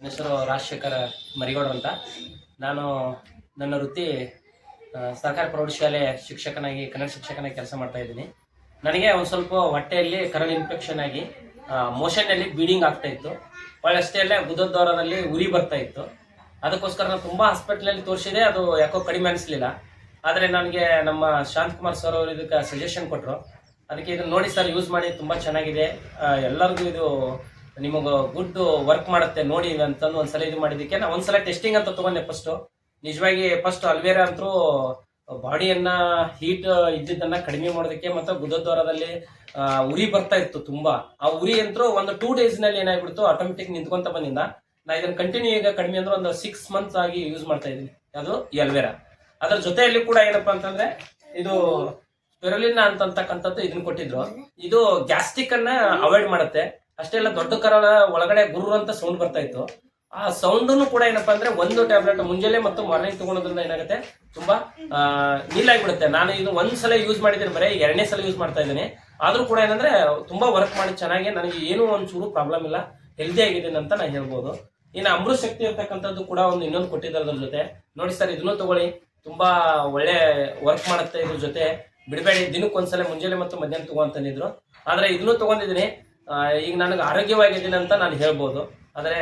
ನನ್ನ ಹೆಸರು ರಾಜಶೇಖರ ಮರಿಗೌಡ ಅಂತ. ನಾನು ನನ್ನ ವೃತ್ತಿ ಸರ್ಕಾರಿ ಪ್ರೌಢಶಾಲೆ ಶಿಕ್ಷಕನಾಗಿ, ಕನ್ನಡ ಶಿಕ್ಷಕನಾಗಿ ಕೆಲಸ ಮಾಡ್ತಾ ಇದ್ದೀನಿ. ನನಗೆ ಒಂದು ಸ್ವಲ್ಪ ಹೊಟ್ಟೆಯಲ್ಲಿ ಕರಳು ಇನ್ಫೆಕ್ಷನ್ ಆಗಿ ಮೋಷನ್ನಲ್ಲಿ ಬ್ಲೀಡಿಂಗ್ ಆಗ್ತಾ ಇತ್ತು. ಅಲ್ಲೇ, ಬುಧದ್ವಾರದಲ್ಲಿ ಉರಿ ಬರ್ತಾ ಇತ್ತು. ಅದಕ್ಕೋಸ್ಕರ ನಾನು ತುಂಬ ಹಾಸ್ಪಿಟ್ಲಲ್ಲಿ ತೋರಿಸಿದೆ, ಅದು ಯಾಕೋ ಕಡಿಮೆ ಅನಿಸ್ಲಿಲ್ಲ. ಆದರೆ ನನಗೆ ನಮ್ಮ ಶಾಂತಕುಮಾರ್ ಸರ್ ಅವರು ಇದಕ್ಕೆ ಸಜೆಷನ್ ಕೊಟ್ಟರು ಅದಕ್ಕೆ ಇದನ್ನ ನೋಡಿ ಸರ್ ಯೂಸ್ ಮಾಡಿ, ತುಂಬ ಚೆನ್ನಾಗಿದೆ. ಎಲ್ಲರಿಗೂ ಇದು ನಿಮಗೆ ಗುಡ್ ವರ್ಕ್ ಮಾಡುತ್ತೆ ನೋಡಿ ಅಂತಂದು ಒಂದ್ಸಲ ಇದು ಮಾಡಿದ್ದಕ್ಕೆ ನಾ ಒಂದ್ಸಲ ಟೆಸ್ಟಿಂಗ್ ಅಂತ ತಗೊಂಡೆ ಫಸ್ಟು ನಿಜವಾಗಿ ಫಸ್ಟ್ ಅಲ್ವೇರಾ ಅಂತೂ ಬಾಡಿಯನ್ನ ಹೀಟ್ ಇದ್ದಿದ್ದನ್ನ ಕಡಿಮೆ ಮಾಡೋದಕ್ಕೆ ಮತ್ತೆ ಬುಧದ್ವಾರದಲ್ಲಿ ಆ, ಉರಿ ಬರ್ತಾ ಇತ್ತು ತುಂಬಾ. ಆ ಉರಿ ಅಂತೂ ಒಂದು ಟೂ ಡೇಸ್ನಲ್ಲಿ ಏನಾಗ್ಬಿಡ್ತು ಆಟೋಮೆಟಿಕ್ ನಿಂತ್ಕೊಂತ ಬಂದಿಂದ ನಾ ಇದನ್ನ ಕಂಟಿನ್ಯೂ ಈಗ ಕಡಿಮೆ ಅಂದ್ರೆ ಒಂದು ಸಿಕ್ಸ್ ಮಂತ್ಸ್ ಆಗಿ ಯೂಸ್ ಮಾಡ್ತಾ ಇದ್ದೀನಿ. ಅದು ಈ ಅದರ ಜೊತೆಯಲ್ಲಿ ಕೂಡ ಏನಪ್ಪಾ ಅಂತಂದ್ರೆ ಇದು ಸ್ಪೆರಲಿನ ಅಂತಕ್ಕಂಥದ್ದು ಇದನ್ನ ಕೊಟ್ಟಿದ್ರು. ಇದು ಗ್ಯಾಸ್ಟ್ರಿಕ್ ಅನ್ನ ಅವಾಯ್ಡ್ ಮಾಡುತ್ತೆ. ಅಷ್ಟೇ ಅಲ್ಲ, ದೊಡ್ಡ ಕರಳ ಒಳಗಡೆ ಗುರು ಅಂತ ಸೌಂಡ್ ಬರ್ತಾ ಇತ್ತು. ಆ ಸೌಂಡನ್ನು ಕೂಡ ಏನಪ್ಪಾ ಅಂದ್ರೆ ಒಂದು ಟ್ಯಾಬ್ಲೆಟ್ ಮುಂಜಾನೆ ಮತ್ತು ಮಾರ್ನಿಂಗ್ ತಗೊಳೋದ್ರಿಂದ ಏನಾಗುತ್ತೆ? ತುಂಬಾ ನೀಲಾಗಿಬಿಡುತ್ತೆ. ನಾನು ಇದು ಒಂದ್ ಸಲ ಯೂಸ್ ಮಾಡಿದ್ದೀನಿ, ಬರೀ ಎರಡನೇ ಸಲ ಯೂಸ್ ಮಾಡ್ತಾ ಇದ್ದೀನಿ. ಆದ್ರೂ ಕೂಡ ಏನಂದ್ರೆ, ತುಂಬಾ ವರ್ಕ್ ಮಾಡಿ ಚೆನ್ನಾಗಿ, ನನಗೆ ಏನೂ ಒಂಚೂರು ಪ್ರಾಬ್ಲಮ್ ಇಲ್ಲ. ಹೆಲ್ದಿ ಆಗಿದ್ದೀನಿ ಅಂತ ನಾನು ಹೇಳ್ಬೋದು. ಇನ್ನು ಅಮೃತ ಶಕ್ತಿ ಇರ್ತಕ್ಕಂಥದ್ದು ಕೂಡ ಒಂದು ಇನ್ನೊಂದು ಕೊಟ್ಟಿದ್ದಾರೆ ಅದ್ರ ಜೊತೆ. ನೋಡಿ ಸರ್, ಇದನ್ನು ತಗೊಳ್ಳಿ. ತುಂಬಾ ಒಳ್ಳೆ ವರ್ಕ್ ಮಾಡುತ್ತೆ ಇದ್ರ ಜೊತೆ. ಬಿಡಬೇಡಿ ದಿನಕ್ಕೆ ಒಂದ್ಸಲ ಮುಂಜಾನೆ ಮತ್ತು ಮಧ್ಯಾಹ್ನ ತಗೋ ಅಂತಂದಿದ್ರು ಆದ್ರೆ ಇದನ್ನು ತಗೊಂಡಿದ್ದೀನಿ. ಈಗ ನನಗೆ ಆರೋಗ್ಯವಾಗಿದ್ದೀನಿ ಅಂತ ನಾನು ಹೇಳ್ಬೋದು. ಆದರೆ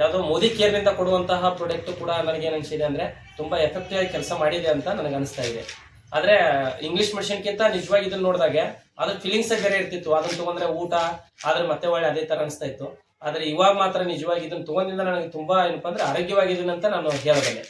ಯಾವುದೋ ಮೋದಿ ಕೇರ್ನಿಂದ ಕೊಡುವಂತಹ ಪ್ರಾಡಕ್ಟ್ ಕೂಡ ನನಗೆ ಏನು ಅನಿಸಿದೆ ಅಂದರೆ ತುಂಬ ಎಫೆಕ್ಟಿವ್ ಆಗಿ ಕೆಲಸ ಮಾಡಿದೆ ಅಂತ ನನಗೆ ಅನಿಸ್ತಾ ಇದೆ. ಆದರೆ ಇಂಗ್ಲಿಷ್ ಮೆಡಿಷನ್ಕಿಂತ ನಿಜವಾಗಿ ಇದನ್ನ ನೋಡಿದಾಗೆ ಅದ್ರ ಫೀಲಿಂಗ್ಸ್ ಬೇರೆ ಇರ್ತಿತ್ತು. ಅದನ್ನ ತೊಗೊಂಡ್ರೆ ಊಟ, ಆದರೆ ಮತ್ತೆ ಒಳ್ಳೆ ಅದೇ ಥರ ಅನಿಸ್ತಾ ಇತ್ತು. ಆದರೆ ಇವಾಗ ಮಾತ್ರ ನಿಜವಾಗಿ ಇದನ್ನ ತೊಗೊಂಡಿಂದ ನನಗೆ ತುಂಬ ಏನಪ್ಪ ಅಂದರೆ ಆರೋಗ್ಯವಾಗಿದ್ದೀನಿ ಅಂತ ನಾನು ಹೇಳಬಲ್ಲೆ